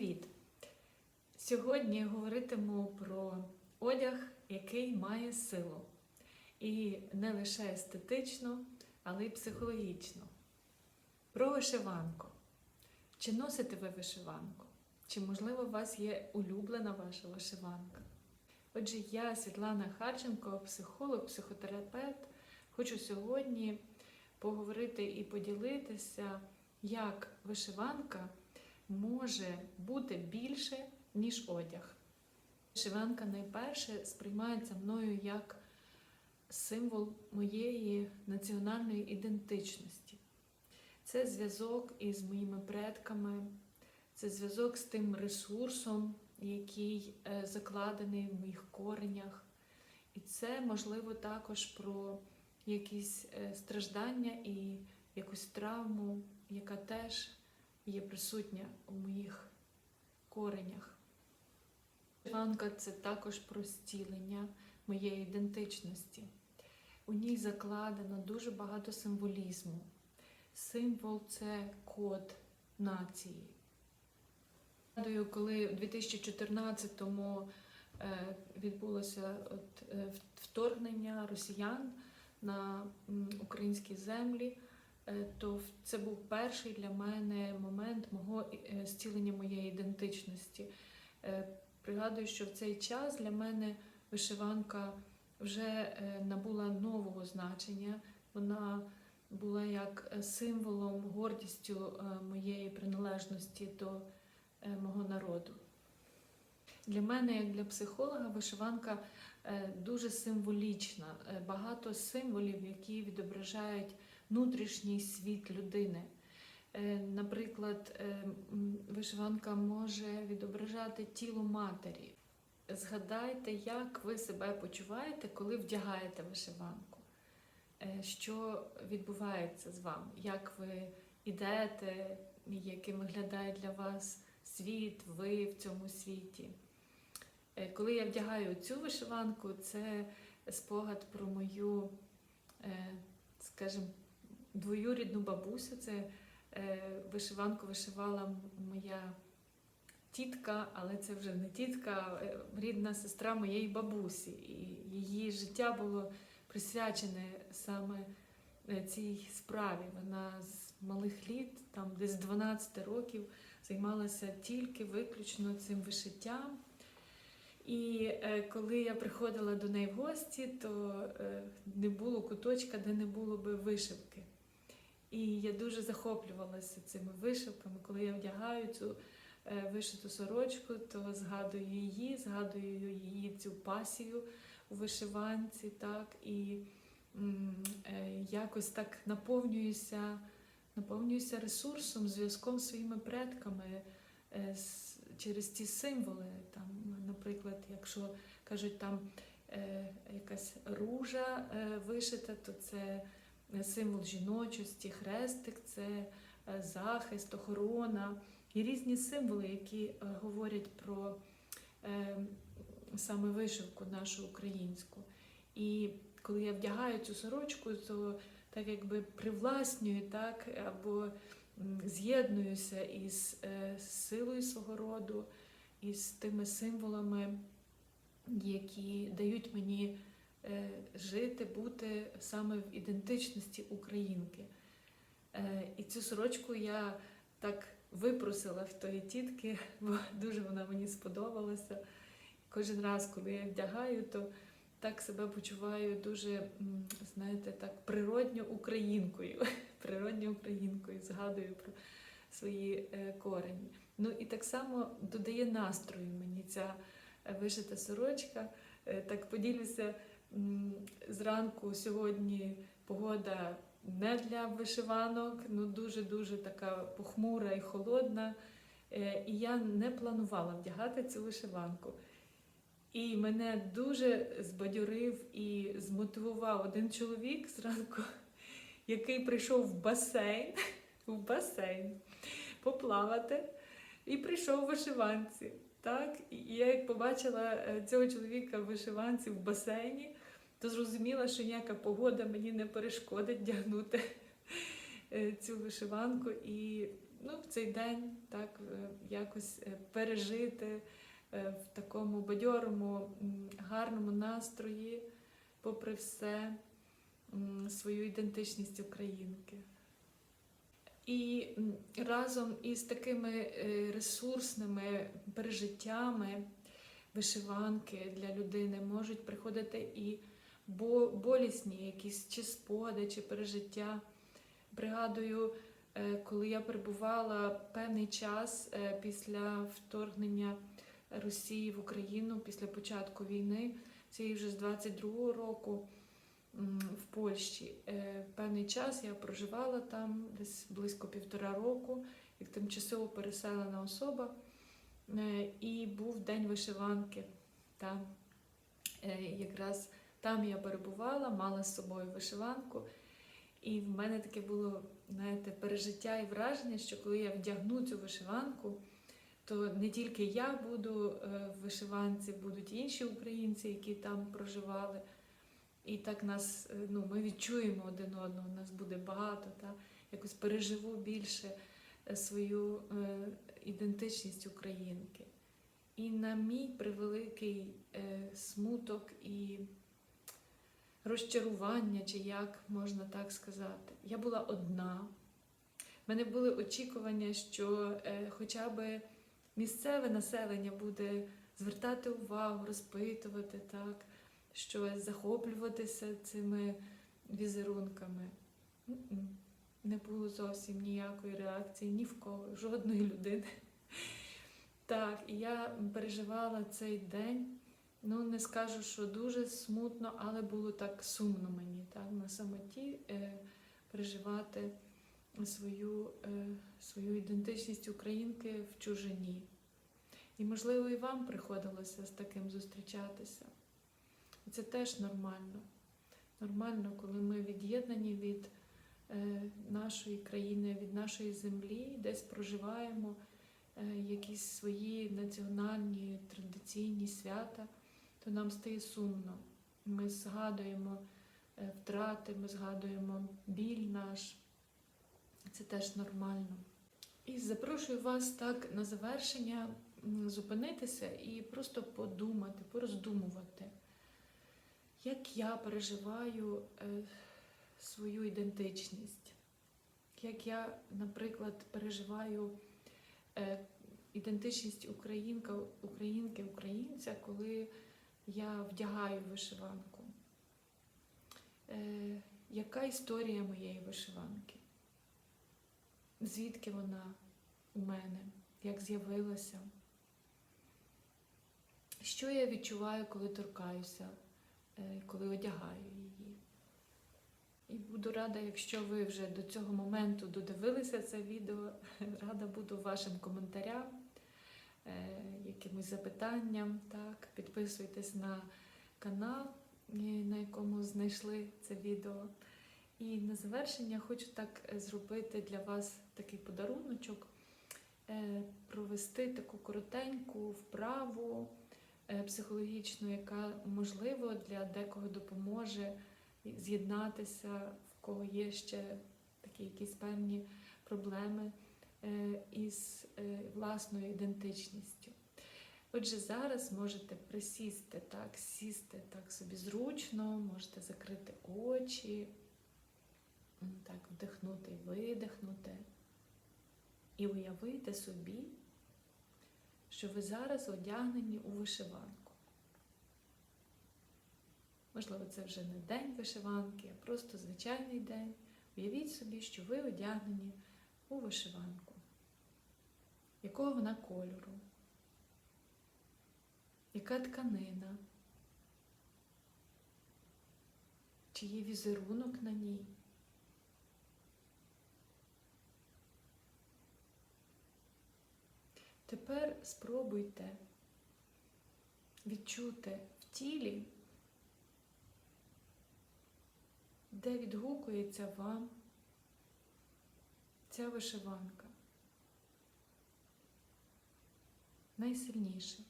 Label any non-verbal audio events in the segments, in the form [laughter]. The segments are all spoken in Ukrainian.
Привіт! Сьогодні говоритиму про одяг, який має силу. І не лише естетично, але й психологічно. Про вишиванку. Чи носите ви вишиванку? Чи, можливо, у вас є улюблена ваша вишиванка? Отже, я, Світлана Харченко, психолог, психотерапевт, хочу сьогодні поговорити і поділитися, як вишиванка може бути більше, ніж одяг. Вишиванка найперше сприймається мною як символ моєї національної ідентичності. Це зв'язок із моїми предками, це зв'язок з тим ресурсом, який е, закладений в моїх коренях. І це можливо також про якісь е, страждання і якусь травму, яка теж є присутня у моїх коренях. Вишиванка це також про зцілення моєї ідентичності. У ній закладено дуже багато символізму. Символ це код нації. Згадую, коли у 2014-му е, відбулося е, вторгнення росіян на українські землі, то це був перший для мене момент мого е, зцілення моєї ідентичності. Е, Пригадую, що в цей час для мене вишиванка вже е, набула нового значення. Вона була як е, символом, гордістю е, моєї приналежності до е, мого народу. Для мене, як для психолога, вишиванка е, дуже символічна. Е, Багато символів, які відображають внутрішній світ людини. Е, Наприклад, е, вишиванка може відображати тіло матері. Згадайте, як ви себе почуваєте, коли вдягаєте вишиванку. Е, Що відбувається з вами? Як ви йдете, яким виглядає для вас світ, ви в цьому світі? Коли я вдягаю цю вишиванку, це спогад про мою, скажімо, двоюрідну бабусю. Це е, вишиванку вишивала моя тітка, але це вже не тітка, е, рідна сестра моєї бабусі. І її життя було присвячене саме е, цій справі. Вона з малих літ, там десь 12 років, займалася тільки виключно цим вишиттям. І коли я приходила до неї в гості, то не було куточка, де не було би вишивки. І я дуже захоплювалася цими вишивками. Коли я вдягаю цю е, вишиту сорочку, то згадую її, згадую її цю пасію у вишиванці, так, і е, якось так наповнююся, наповнююся ресурсом, зв'язком з своїми предками е, через ці символи. Там, наприклад, якщо кажуть там якась ружа вишита, то це символ жіночості, хрестик це е, захист, охорона і різні символи, які е, говорять про е, саме вишивку нашу українську. І коли я вдягаю цю сорочку, то так якби привласнюю, так, або з'єднуюся із силою свого роду, із тими символами, які дають мені жити, бути саме в ідентичності українки. Е, І цю сорочку я так випросила в тої тітки, [laughs] бо дуже вона мені сподобалася. Кожен раз, коли я вдягаю, то так себе почуваю дуже, знаєте, так природньо українкою. [laughs] Природньо українкою, згадую про свої е, корені. Ну і так само додає настрою мені ця е, вишита сорочка. Е, Так поділюся зранку сьогодні погода не для вишиванок, ну дуже-дуже така похмура і холодна. Е, І я не планувала вдягати цю вишиванку. І мене дуже збадьорив і змотивував один чоловік зранку, [laughs] який прийшов в басейн, [laughs] в басейн поплавати і прийшов в вишиванці. Так? І я як побачила е, цього чоловіка в вишиванці в басейні, то зрозуміла, що ніяка погода мені не перешкодить вдягнути е, цю вишиванку і ну, в цей день так е, якось е, пережити в такому бадьорому, гарному настрої, попри все, свою ідентичність українки. І разом із такими ресурсними пережиттями вишиванки для людини можуть приходити і болісні якісь чи спогади, чи пережиття. Пригадую, е, коли я перебувала певний час е, після вторгнення Росії в Україну, після початку війни, цієї вже з 22-го року в Польщі. Е, Певний час я проживала там десь близько півтора року, як тимчасово переселена особа. І був день вишиванки. Там якраз там я перебувала, мала з собою вишиванку. І в мене таке було, знаєте, пережиття і враження, що коли я вдягну цю вишиванку, то не тільки я буду е, в вишиванці, будуть інші українці, які там проживали. І так нас, е, ну, ми відчуємо один одного, нас буде багато, та? якось переживу більше е, свою е, ідентичність українки. І на мій превеликий е, смуток і розчарування, чи як можна так сказати, я була одна. У мене були очікування, що е, хоча б місцеве населення буде звертати увагу, розпитувати так, щось, захоплюватися цими візерунками. Не було зовсім ніякої реакції ні в кого, жодної людини. Так, і я переживала цей день. Ну, не скажу, що дуже смутно, але було так сумно мені, так, на самоті е, переживати свою, е, свою ідентичність українки в чужині. І, можливо, і вам приходилося з таким зустрічатися. І це теж нормально. Нормально, коли ми від'єднані від е, нашої країни, від нашої землі, десь проживаємо е, якісь свої національні традиційні свята, то нам стає сумно. Ми згадуємо е, втрати, ми згадуємо біль наш. Це теж нормально. І запрошую вас так на завершення зупинитися і просто подумати, пороздумувати, як я переживаю е, свою ідентичність, як я, наприклад, переживаю е, ідентичність українка, українки, українця, коли я вдягаю вишиванку. Е, яка історія моєї вишиванки? Звідки вона у мене? Як з'явилася? Що я відчуваю, коли торкаюся, е, коли одягаю її? І буду рада, якщо ви вже до цього моменту додивилися це відео, [laughs] рада буду вашим коментарям, якимось запитанням. Так, підписуйтесь на канал, е, на якому знайшли це відео. І на завершення хочу так е, зробити для вас такий подаруночок, е, провести таку коротеньку вправу е, психологічну, яка можливо для декого допоможе з'єднатися, в кого є ще такі якісь певні проблеми е, із е, власною ідентичністю. Отже, зараз можете присісти так, сісти так собі зручно, можете закрити очі, так вдихнути і видихнути. І уявити собі, що ви зараз одягнені у вишиванку. Можливо, це вже не день вишиванки, а просто звичайний день. Уявіть собі, що ви одягнені у вишиванку. Якого вона кольору? Яка тканина? Чи є візерунок на ній? Тепер спробуйте відчути в тілі, де відгукується вам ця вишиванка. Найсильніше.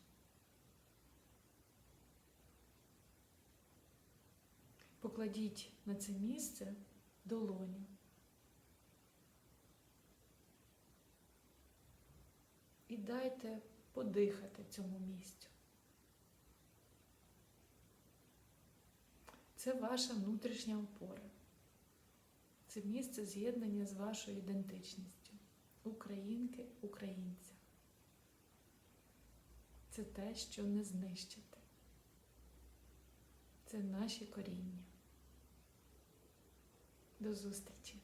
Покладіть на це місце долоню. і дайте подихати цьому місцю. Це ваша внутрішня опора. Це місце з'єднання з вашою ідентичністю. Українки, українця. Це те, що не знищити. Це наші коріння. До зустрічі!